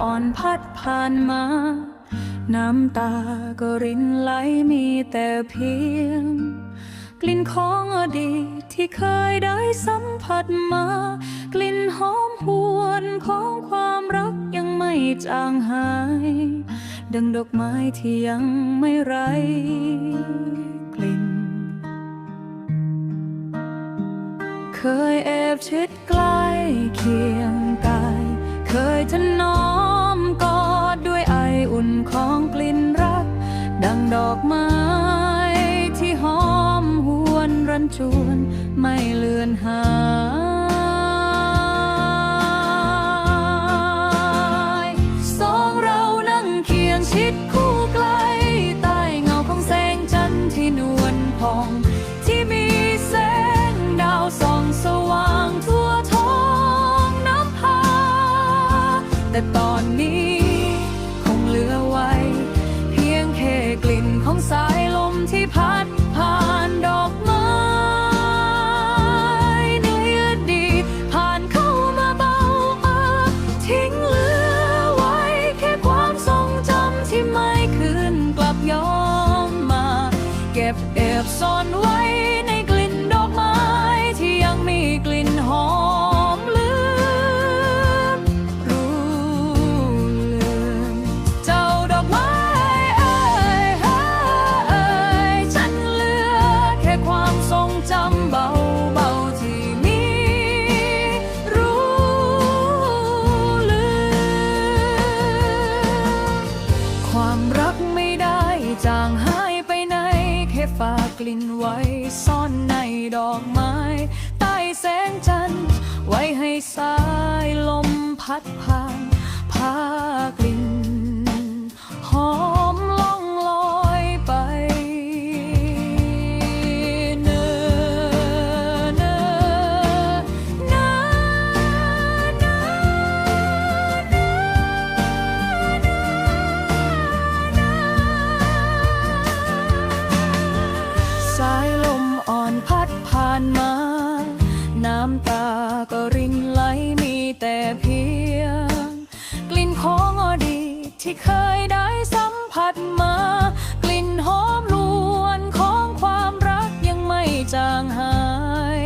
อ่อนพัดผ่านมา น้ำตาก็รินไหลมีแต่เพียง กลิ่นของอดีตที่เคยได้สัมผัสมา กลิ่นหอมหวนของความรักยังไม่จางหาย ดังดอกไม้ที่ยังไม่ไร้กลิ่น เคยแอบชิดใกล้เคียงกาย เคยถนอ ของกลิ่นรัก ดังดอกไม้ที่หอมหวนรันจวนไม่เลือนหาย คืนกลับย้อมมา เก็บเอบซ่อน ความรักไม่ได้จางหายไปไหน แค่ฝากกลิ่นไว้ซ่อนในดอกไม้ ใต้แสงจันทร์ไว้ให้สายลมพัดผ่านพากลิ่น เคยได้สัมผัสมา กลิ่นหอมลวนของความรักยังไม่จางหาย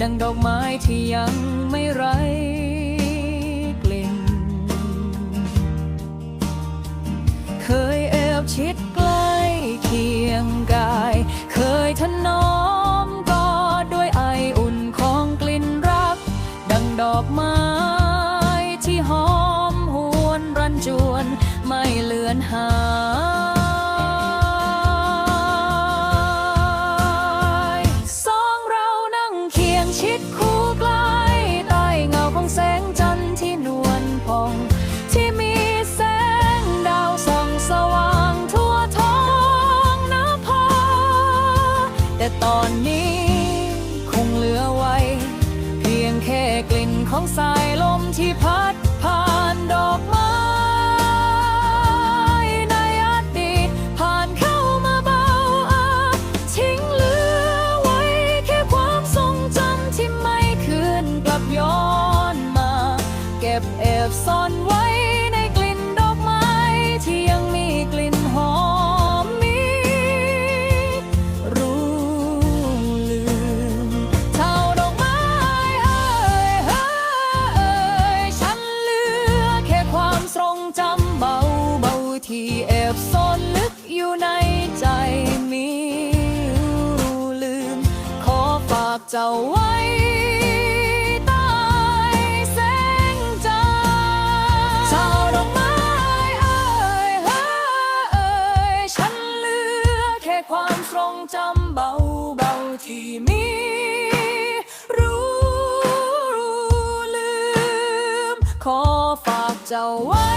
ดังดอกไม้ที่ยังไม่ไร้กลิ่น เคยแอบชิดใกล้เคียงกาย เคยถนอมกอดด้วยไออุ่นของกลิ่นรัก ดังดอกไม้ แต่ตอนนี้ จ้าไว้ใต้แสงจันทร์ชาวดอกไม้เอ้ยเอ้ยเอ้ยฉันเหลือแค่ความทรงจำเบาเบาๆที่มีรู้ลืม ขอฝากเจ้าไว้